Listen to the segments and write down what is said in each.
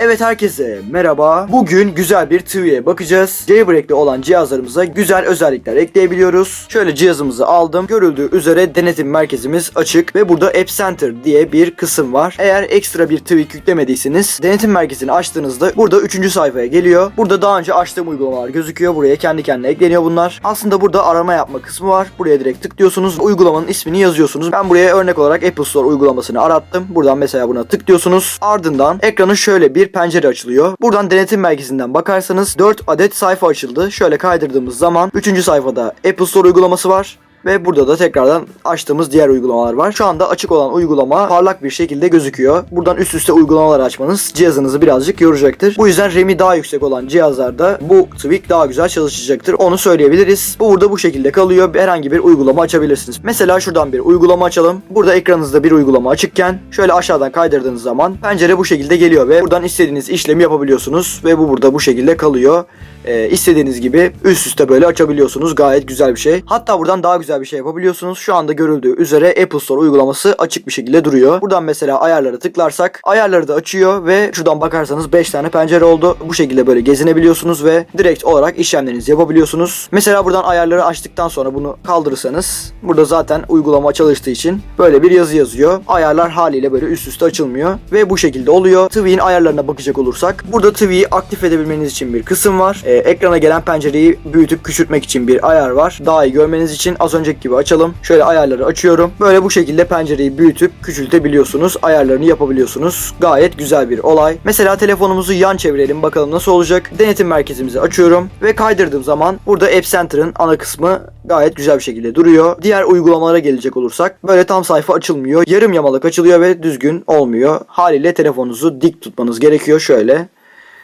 Evet herkese merhaba. Bugün güzel bir TV'ye bakacağız. Jailbreak'te olan cihazlarımıza güzel özellikler ekleyebiliyoruz. Şöyle cihazımızı aldım. Görüldüğü üzere denetim merkezimiz açık ve burada App Center diye bir kısım var. Eğer ekstra bir tweak yüklemediyseniz denetim merkezini açtığınızda burada 3. sayfaya geliyor. Burada daha önce açtığım uygulamalar gözüküyor. Buraya kendi kendine ekleniyor bunlar. Aslında burada arama yapma kısmı var. Buraya direkt tıklıyorsunuz. Uygulamanın ismini yazıyorsunuz. Ben buraya örnek olarak Apple Store uygulamasını arattım. Buradan mesela buna tıklıyorsunuz. Ardından ekranın şöyle bir pencere açılıyor. Buradan denetim merkezinden bakarsanız 4 adet sayfa açıldı. Şöyle kaydırdığımız zaman 3. sayfada Apple Store uygulaması var. Ve burada da tekrardan açtığımız diğer uygulamalar var. Şu anda açık olan uygulama parlak bir şekilde gözüküyor. Buradan üst üste uygulamalar açmanız cihazınızı birazcık yoracaktır. Bu yüzden RAM'i daha yüksek olan cihazlarda bu tweak daha güzel çalışacaktır. Onu söyleyebiliriz. Bu burada bu şekilde kalıyor. Herhangi bir uygulama açabilirsiniz. Mesela şuradan bir uygulama açalım. Burada ekranınızda bir uygulama açıkken şöyle aşağıdan kaydırdığınız zaman pencere bu şekilde geliyor ve buradan istediğiniz işlemi yapabiliyorsunuz ve bu burada bu şekilde kalıyor. Ee, istediğiniz gibi üst üste böyle açabiliyorsunuz. Gayet güzel bir şey. Hatta buradan daha güzel bir şey yapabiliyorsunuz. Şu anda görüldüğü üzere Apple Store uygulaması açık bir şekilde duruyor. Buradan mesela ayarlara tıklarsak ayarları da açıyor ve şuradan bakarsanız 5 tane pencere oldu. Bu şekilde böyle gezinebiliyorsunuz ve direkt olarak işlemlerinizi yapabiliyorsunuz. Mesela buradan ayarları açtıktan sonra bunu kaldırırsanız burada zaten uygulama çalıştığı için böyle bir yazı yazıyor. Ayarlar haliyle böyle üst üste açılmıyor ve bu şekilde oluyor. TV'nin ayarlarına bakacak olursak burada TV'yi aktif edebilmeniz için bir kısım var. Ee, ekrana gelen pencereyi büyütüp küçültmek için bir ayar var. Daha iyi görmeniz için az önceki gibi açalım. Şöyle ayarları açıyorum. Böyle bu şekilde pencereyi büyütüp küçültebiliyorsunuz. Ayarlarını yapabiliyorsunuz. Gayet güzel bir olay. Mesela telefonumuzu yan çevirelim bakalım nasıl olacak. Denetim merkezimizi açıyorum ve kaydırdığım zaman burada App Center'ın ana kısmı gayet güzel bir şekilde duruyor. Diğer uygulamalara gelecek olursak böyle tam sayfa açılmıyor. Yarım yamalık açılıyor ve düzgün olmuyor. Haliyle telefonunuzu dik tutmanız gerekiyor şöyle.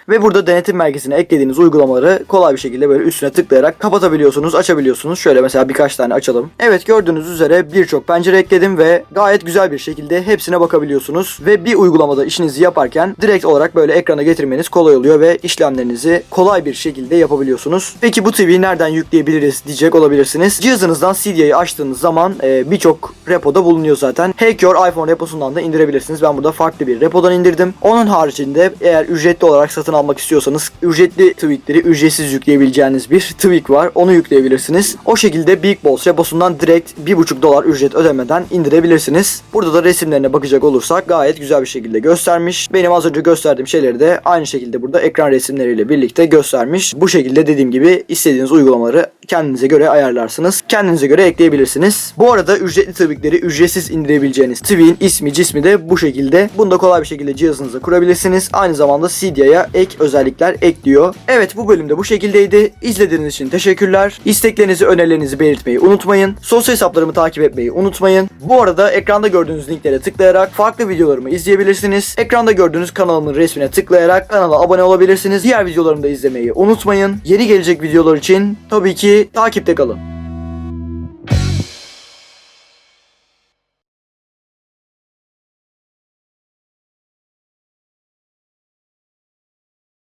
Ve burada denetim merkezine eklediğiniz uygulamaları kolay bir şekilde böyle üstüne tıklayarak kapatabiliyorsunuz, açabiliyorsunuz. Şöyle mesela birkaç tane açalım. Evet gördüğünüz üzere birçok pencere ekledim ve gayet güzel bir şekilde hepsine bakabiliyorsunuz. Ve bir uygulamada işinizi yaparken direkt olarak böyle ekrana getirmeniz kolay oluyor ve işlemlerinizi kolay bir şekilde yapabiliyorsunuz. Peki bu TV'yi nereden yükleyebiliriz diyecek olabilirsiniz. Cihazınızdan CD'yi açtığınız zaman e, birçok repoda bulunuyor zaten. Hack Your iPhone reposundan da indirebilirsiniz. Ben burada farklı bir repodan indirdim. Onun haricinde eğer ücretli olarak satın almak istiyorsanız ücretli tweakleri ücretsiz yükleyebileceğiniz bir tweak var. Onu yükleyebilirsiniz. O şekilde Big Balls reposundan direkt 1,5 dolar ücret ödemeden indirebilirsiniz. Burada da resimlerine bakacak olursak gayet güzel bir şekilde göstermiş. Benim az önce gösterdiğim şeyleri de aynı şekilde burada ekran resimleriyle birlikte göstermiş. Bu şekilde dediğim gibi istediğiniz uygulamaları kendinize göre ayarlarsınız. Kendinize göre ekleyebilirsiniz. Bu arada ücretli tweakleri ücretsiz indirebileceğiniz tweak'in ismi cismi de bu şekilde. Bunu da kolay bir şekilde cihazınıza kurabilirsiniz. Aynı zamanda CD'ye ek özellikler ekliyor. Evet bu bölümde bu şekildeydi. İzlediğiniz için teşekkürler. İsteklerinizi, önerilerinizi belirtmeyi unutmayın. Sosyal hesaplarımı takip etmeyi unutmayın. Bu arada ekranda gördüğünüz linklere tıklayarak farklı videolarımı izleyebilirsiniz. Ekranda gördüğünüz kanalımın resmine tıklayarak kanala abone olabilirsiniz. Diğer videolarımı da izlemeyi unutmayın. Yeni gelecek videolar için tabii ki takipte kalın.